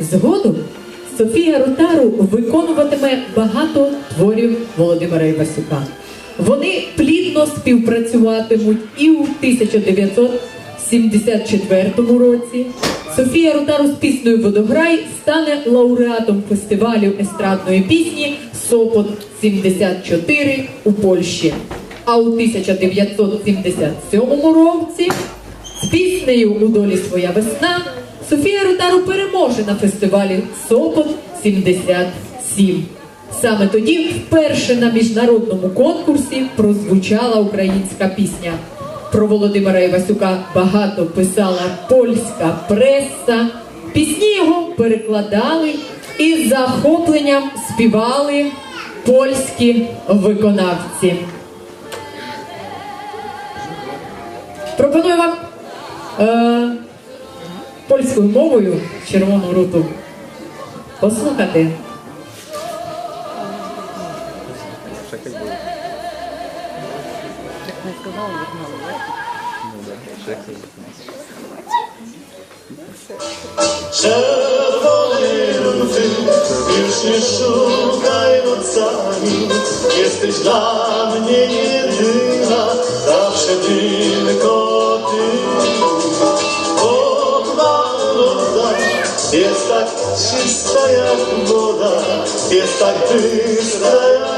Згодом Софія Ротару виконуватиме багато творів Володимира Івасюка. Вони плідно співпрацюватимуть і у 1974 році. Софія Ротару з піснею Водограй стане лауреатом фестивалю естрадної пісні Сопот 74 у Польщі. А у 1977 році піснею У долі своя весна Софія Ротару переможе на фестивалі Сопот 77. Саме тоді вперше на міжнародному конкурсі прозвучала українська пісня. Про Володимира Івасюка багато писала польська преса. Пісні його перекладали і з захопленням співали польські виконавці. Пропоную вам е, польською мовою червону руту послухати. Czerwony ruty, już nie szukaj nocami. Jesteś dla mnie jedyna, zawsze tylko jest tak czysta jak woda, jest tak bystra jak